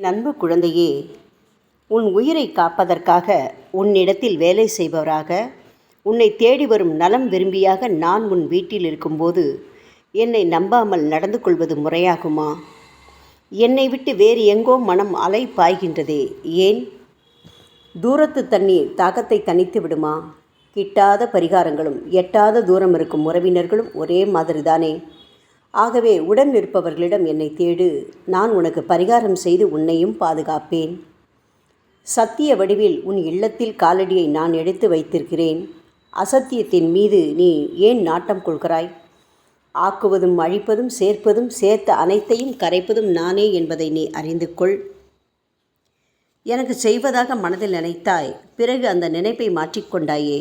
என் அன்பு குழந்தையே உன் உயிரை காப்பதற்காக உன்னிடத்தில் வேலை செய்பவராக உன்னை தேடி வரும் நலம் விரும்பியாக நான் உன் வீட்டில் இருக்கும்போது என்னை நம்பாமல் நடந்து கொள்வது முறையாகுமா? என்னை விட்டு வேறு எங்கோ மனம் அலை பாய்கின்றதே ஏன்? தூரத்து தண்ணீர் தாகத்தை தணித்து விடுமா? கிட்டாத பரிகாரங்களும் எட்டாத தூரம் இருக்கும் உறவினர்களும் ஒரே மாதிரிதானே. ஆகவே உடன் இருப்பவர்களிடம் என்னை தேடு நான் உனக்கு பரிகாரம் செய்து உன்னையும் பாதுகாப்பேன். சத்திய வடிவில் உன் இல்லத்தில் காலடியை நான் எடுத்து வைத்திருக்கிறேன். அசத்தியத்தின் மீது நீ ஏன் நாட்டம் கொள்கிறாய்? ஆக்குவதும் அழிப்பதும் சேர்ப்பதும் சேர்த்த அனைத்தையும் கரைப்பதும் நானே என்பதை நீ அறிந்து கொள். எனக்கு செய்வதாக மனதில் நினைத்தாய் பிறகு அந்த நினைப்பை மாற்றிக்கொண்டாயே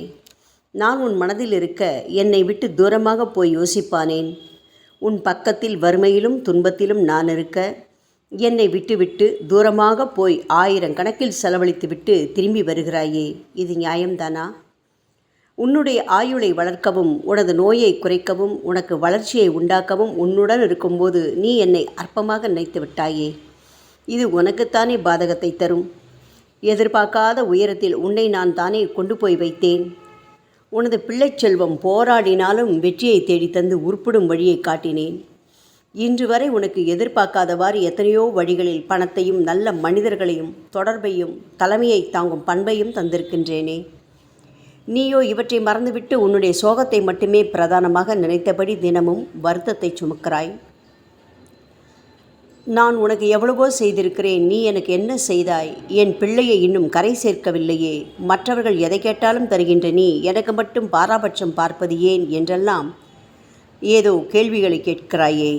நான் உன் மனதில் இருக்க என்னை விட்டு தூரமாக போய் யோசிப்பானேன். உன் பக்கத்தில் வறுமையிலும் துன்பத்திலும் நான் இருக்க. என்னை விட்டுவிட்டு தூரமாக போய் ஆயிரம் கணக்கில் செலவழித்துவிட்டு திரும்பி வருகிறாயே இது நியாயம்தானா? உன்னுடைய ஆயுளை வளர்க்கவும் உனது நோயை குறைக்கவும் உனக்கு வளர்ச்சியை உண்டாக்கவும் உன்னுடன் இருக்கும்போது நீ என்னை அற்பமாக நினைத்து விட்டாயே. இது உனக்குத்தானே பாதகத்தை தரும். எதிர்பார்க்காத உயரத்தில் உன்னை நான் தானே கொண்டு போய் வைத்தேன். உனது பிள்ளைச் செல்வம் போராடினாலும் வெற்றியை தேடித்தந்து உருப்பிடும் வழியை காட்டினேன். இன்று வரை உனக்கு எதிர்பார்க்காதவாறு எத்தனையோ வழிகளில் பணத்தையும் நல்ல மனிதர்களையும் தொடர்பையும் தலைமையை தாங்கும் பண்பையும் தந்திருக்கின்றேனே. நீயோ இவற்றை மறந்துவிட்டு உன்னுடைய சோகத்தை மட்டுமே பிரதானமாக நினைத்தபடி தினமும் வருத்தத்தை சுமக்கிறாய். நான் உனக்கு எவ்வளவோ செய்திருக்கிறேன் நீ எனக்கு என்ன செய்தாய்? என் பிள்ளையை இன்னும் கரை சேர்க்கவில்லையே. மற்றவர்கள் எதை கேட்டாலும் தருகின்ற நீ எனக்கு மட்டும் பாராபட்சம் பார்ப்பது ஏன் என்றெல்லாம் ஏதோ கேள்விகளை கேட்கிறாயே.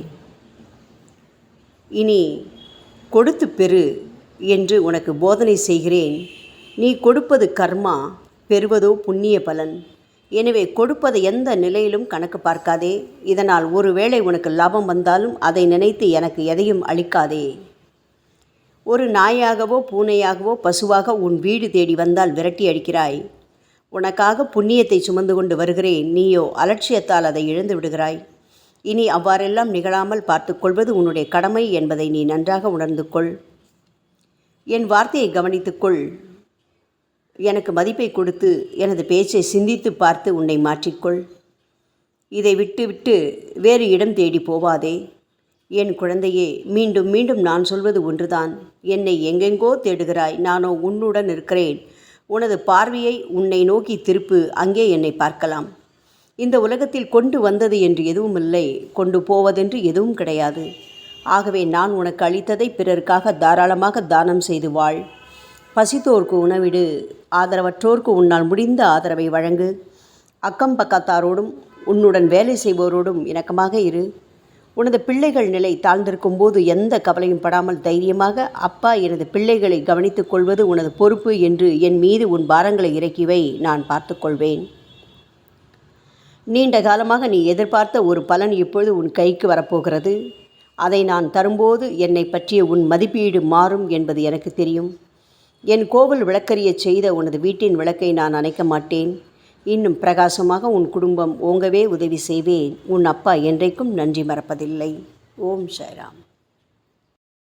இனி கொடுத்து பெறு என்று உனக்கு போதனை செய்கிறேன். நீ கொடுப்பது கர்மா பெறுவதோ புண்ணிய பலன். எனவே கொடுப்பதை எந்த நிலையிலும் கணக்கு பார்க்காதே. இதனால் ஒருவேளை உனக்கு லாபம் வந்தாலும் அதை நினைத்து எனக்கு எதையும் அளிக்காதே. ஒரு நாயாகவோ பூனையாகவோ பசுவாக உன் வீடு தேடி வந்தால் விரட்டி அடிக்கிறாய். உனக்காக புண்ணியத்தை சுமந்து கொண்டு வருகிறேன். நீயோ அலட்சியத்தால் அதை இழந்து விடுகிறாய். இனி அவ்வாறெல்லாம் நிகழாமல் பார்த்துக்கொள்வது உன்னுடைய கடமை என்பதை நீ நன்றாக உணர்ந்து கொள். என் வார்த்தையை கவனித்துக்கொள் எனக்கு மதிப்பை கொடுத்து எனது பேச்சை சிந்தித்து பார்த்து உன்னை மாற்றிக்கொள். இதை விட்டுவிட்டு வேறு இடம் தேடி போவாதே. என் குழந்தையே மீண்டும் மீண்டும் நான் சொல்வது ஒன்றுதான். என்னை எங்கெங்கோ தேடுகிறாய். நானோ உன்னுடன் இருக்கிறேன். உனது பார்வையை உன்னை நோக்கி திருப்பு. அங்கே என்னை பார்க்கலாம். இந்த உலகத்தில் கொண்டு வந்தது என்று எதுவும் இல்லை கொண்டு போவதென்று எதுவும் கிடையாது. ஆகவே நான் உனக்கு அளித்ததை பிறருக்காக தாராளமாக தானம் செய்து வாழ். பசித்தோர்க்கு உணவிடு. ஆதரவற்றோர்க்கு உன்னால் முடிந்த ஆதரவை வழங்கு. அக்கம் பக்கத்தாரோடும் உன்னுடன் வேலை செய்வோரோடும் இணக்கமாக இரு. உனது பிள்ளைகள் நிலை தாழ்ந்திருக்கும் போது எந்த கவலையும் படாமல் தைரியமாக அப்பா எனது பிள்ளைகளை கவனித்துக் கொள்வது உனது பொறுப்பு என்று என் மீது உன் பாரங்களை இறக்கிவை நான் பார்த்துக்கொள்வேன் நீண்ட காலமாக நீ எதிர்பார்த்த ஒரு பலன் இப்பொழுது உன் கைக்கு வரப்போகிறது. அதை நான் தரும்போது என்னை பற்றிய உன் மதிப்பீடு மாறும் என்பது எனக்கு தெரியும். என் கோவில் விளக்கறியச் செய்த உனது வீட்டின் விளக்கை நான் அணைக்க மாட்டேன். இன்னும் பிரகாசமாக உன் குடும்பம் ஓங்கவே உதவி செய்வேன். உன் அப்பா என்றைக்கும் நன்றி மறப்பதில்லை. ஓம் சாய்ராம்.